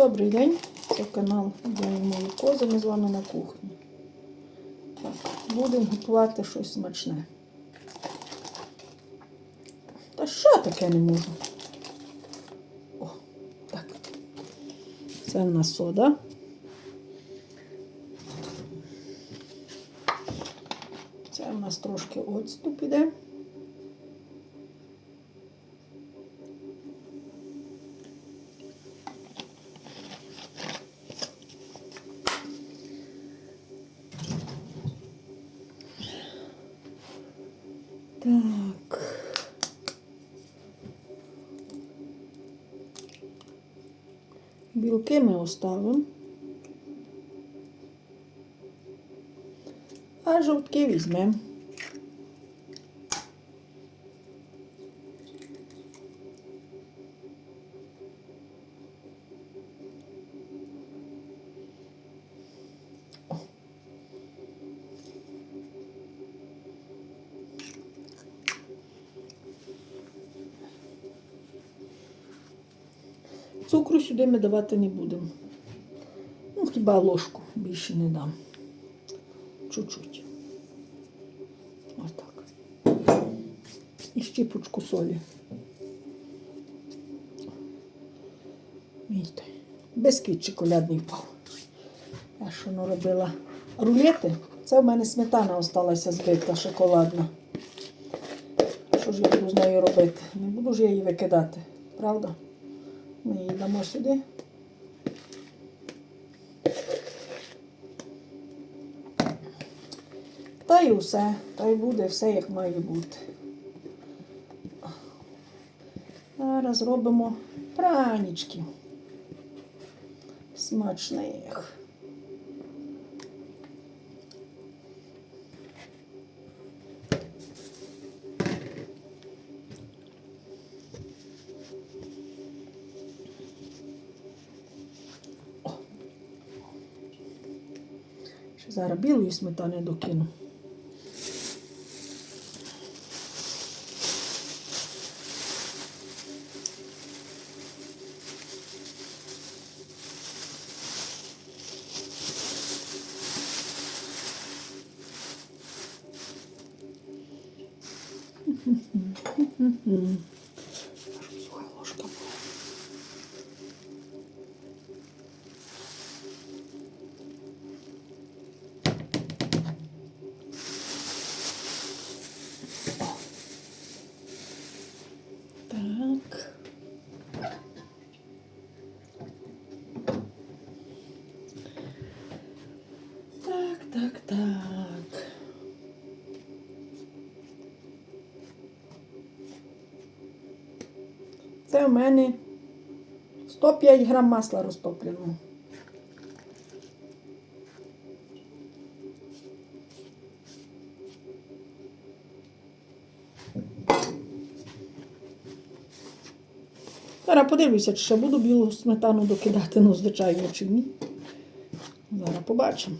Добрий день, це канал Я і молоко, ми з вами на кухні. Так, будемо готувати щось смачне. Та що таке не можу? О, так. Це в нас сода. Це в нас трошки оцту піде. Білки ми оставимо. А жовтки візьмемо. Сюди ми давати не будемо. Ну, хіба ложку більше не дам. Чуть-чуть. Ось так. І щіпочку солі. Мійте. Бисквіт чоколядний впав. Я що ну, робила рулети. Це в мене сметана осталася збита шоколадна. Що ж я буду з нею робити? Не буду ж я її викидати, правда? Ми її дамо сюди. Та й усе, та й буде все, як має бути. Зараз робимо пранічки. Смачних. Зараз білої сметани докину. Щоб суха ложка була. Так. Так, так, так. Це в мене 105 грам масла розтопленого. Зараз подивлюся, чи ще буду білу сметану докидати, ну, звичайно, чи ні. Зараз побачимо.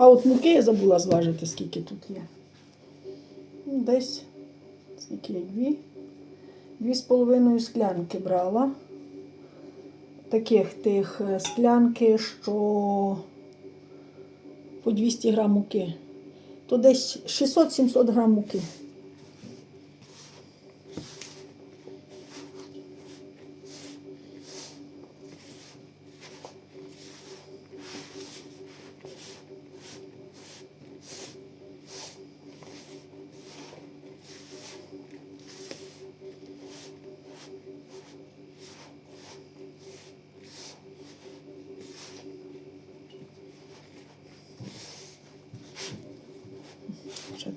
А от муки я забула зважити, скільки тут є. Ну, Десь, скільки є дві. Дві з половиною склянки брала. Таких тих е, склянки, що по 200 грам муки. То десь 600-700 грам муки.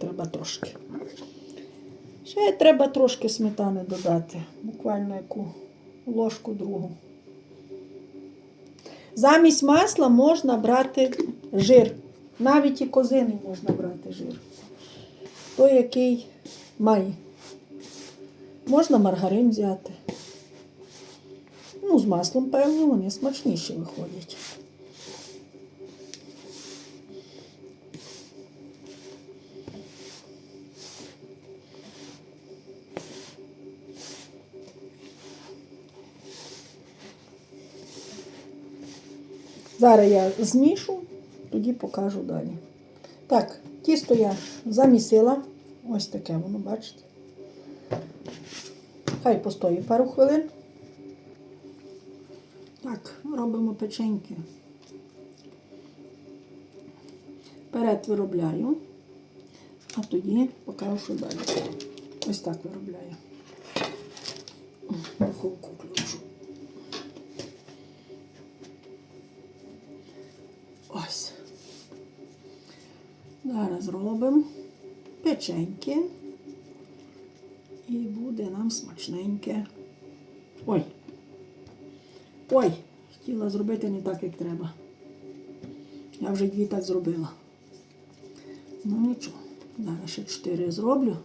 Треба трошки. Ще треба трошки сметани додати, буквально яку ложку другу. Замість масла можна брати жир. Навіть і козиний можна брати жир. той, який має. Можна маргарин взяти. Ну, з маслом, певно, вони смачніші виходять. Зараз я змішу, тоді покажу далі. Так, тісто я замісила. Ось таке воно, бачите. Хай постоїть пару хвилин. Так, робимо печеньки. Вперед виробляю, а тоді покажу, що далі. Ось так виробляю. Духовку включу. Ось. Зараз робимо печеньки. І буде нам смачненьке. Ой. Ой, хотіла зробити не так, як треба. Я вже дві так зробила. Ну нічого. Зараз ще чотири зроблю.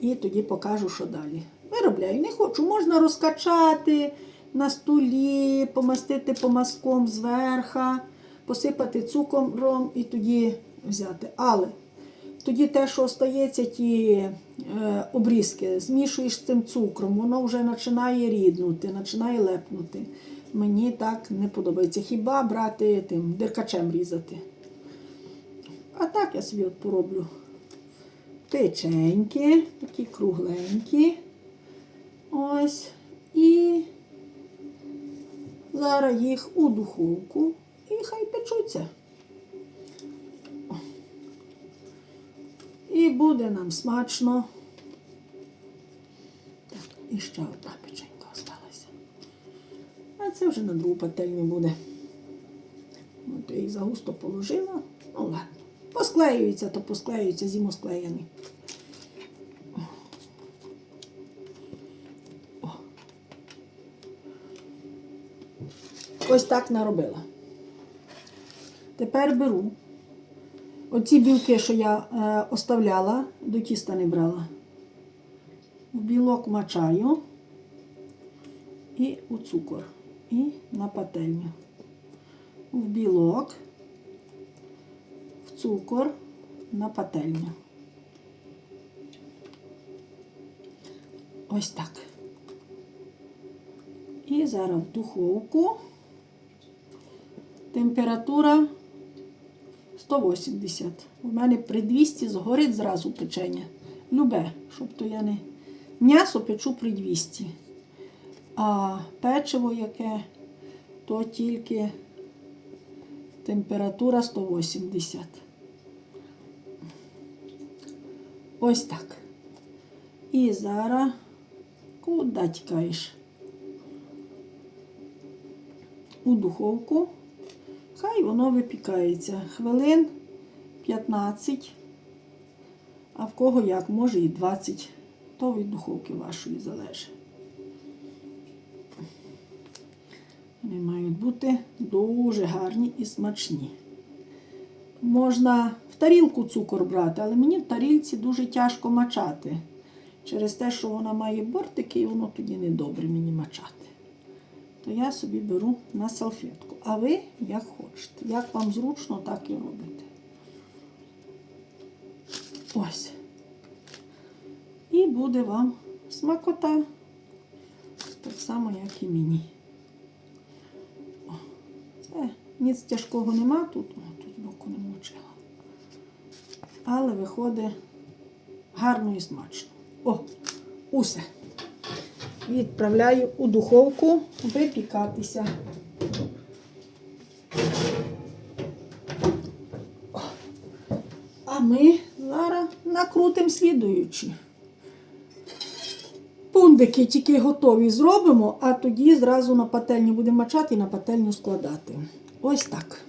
І тоді покажу, що далі. Виробляю. Не хочу. Можна розкачати на столі, помастити помазком зверха, посипати цукром і тоді взяти. Але тоді те, що остається, ті е, обрізки, змішуєш з цим цукром, воно вже починає ріднути, починає лепнути. Мені так не подобається. Хіба брати тим диркачем різати. А так я собі от пороблю печеньки, такі кругленькі. Ось. І зараз їх у духовку і хай печуться. І буде нам смачно. Так, і ще одна печенька осталася. А це вже на другу пательню буде. От я їх загусто положила. Ну ладно. Посклеюється, то посклеюється, зімосклеєний. Ось так наробила. Тепер беру Оці білки, що я е, оставляла, до тіста не брала. В білок мачаю і у цукор. І на пательню. В білок, в цукор, на пательню. Ось так. І зараз в духовку. Температура 180. У мене при 200 згорить зразу печення. Любе, щоб то я не. М'ясо печу при 200. А печиво яке, то тільки температура 180. Ось так. І зараз куди тікаєш? У духовку. Хай воно випікається хвилин 15, а в кого як, може і 20, то від духовки вашої залежить. Вони мають бути дуже гарні і смачні. Можна в тарілку цукор брати, але мені в тарілці дуже тяжко мачати. Через те, що вона має бортики, і воно тоді не добре мені мачати то я собі беру на салфетку. А ви як хочете. Як вам зручно, так і робите. Ось. І буде вам смакота. Так само, як і мені. О, це ніц тяжкого нема тут, О, тут збоку не мучила. Але виходить гарно і смачно. О, усе відправляю у духовку випікатися. А ми зараз накрутимо слідуючі. Пундики тільки готові зробимо, а тоді зразу на пательню будемо мачати і на пательню складати. Ось так.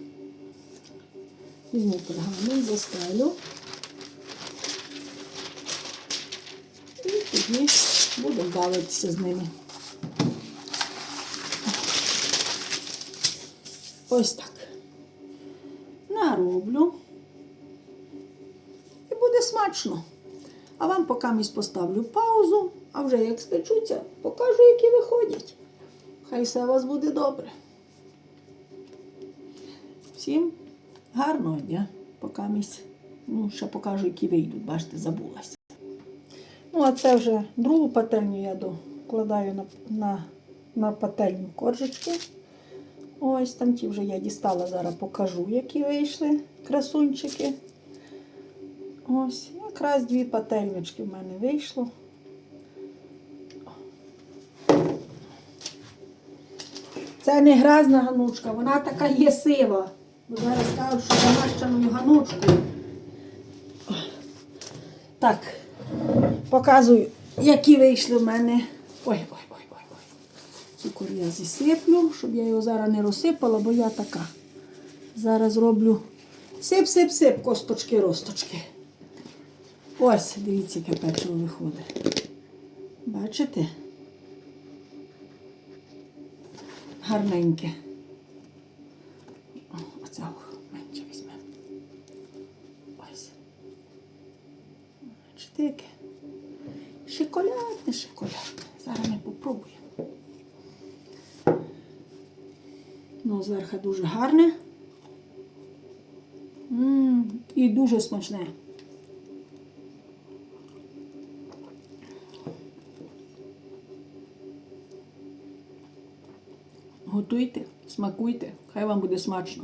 Візьму пергамент, застелю. І тоді Будемо бавитися з ними. Ось так. Нароблю. І буде смачно. А вам поки місь поставлю паузу, а вже як спечуться, покажу, які виходять. Хай все у вас буде добре. Всім гарного дня, поки місь. Ну, ще покажу, які вийдуть, бачите, забулася. Ну, а це вже другу пательню я докладаю на, на, на пательню коржечки. Ось там ті вже я дістала, зараз покажу, які вийшли красунчики. Ось, якраз дві пательнички в мене вийшло. Це не грязна ганучка, вона така є сива. Бо зараз кажуть, що замащеною ганучкою. Так, показую, які вийшли в мене. Ой, ой, ой, ой, ой. Цукор я зісиплю, щоб я його зараз не розсипала, бо я така. Зараз роблю сип-сип-сип, косточки, росточки. Ось, дивіться, яке печиво виходить. Бачите? Гарненьке. О, Оце менше візьмемо. Ось. Бачите? Шоколадне, шоколадне. Зараз ми попробуємо. Ну, зверху дуже гарне. М, І дуже смачне. Готуйте, смакуйте, хай вам буде смачно.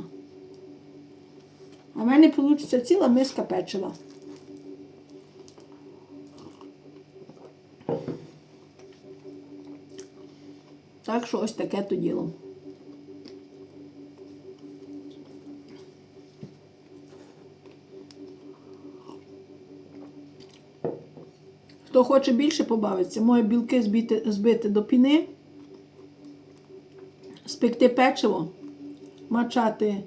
А в мене вийде ціла миска печива. Так що ось таке то діло. Хто хоче більше побавитися, моє білки збити, збити до піни, спекти печиво, мачати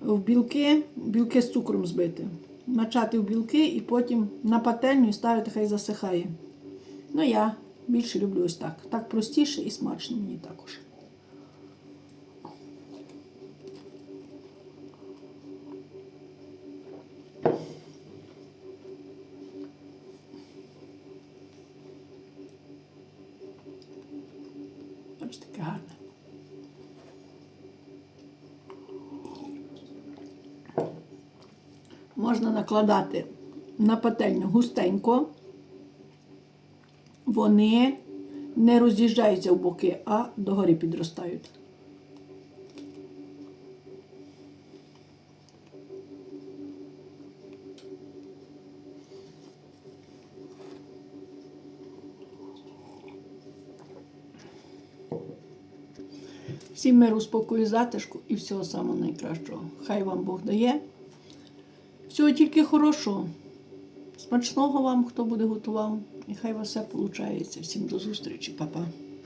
в білки, білки з цукром збити, мачати в білки і потім на пательню ставити, хай засихає. Ну, я більше люблю ось так. Так простіше і смачно мені також. Можна накладати на пательню густенько. Вони не роз'їжджаються в боки, а догори підростають. Всім миру, спокою, затишку і всього самого найкращого. Хай вам Бог дає. Всього тільки хорошого. Смачного вам, хто буде готував. І хай у вас все виходить. Всім до зустрічі, Па-па.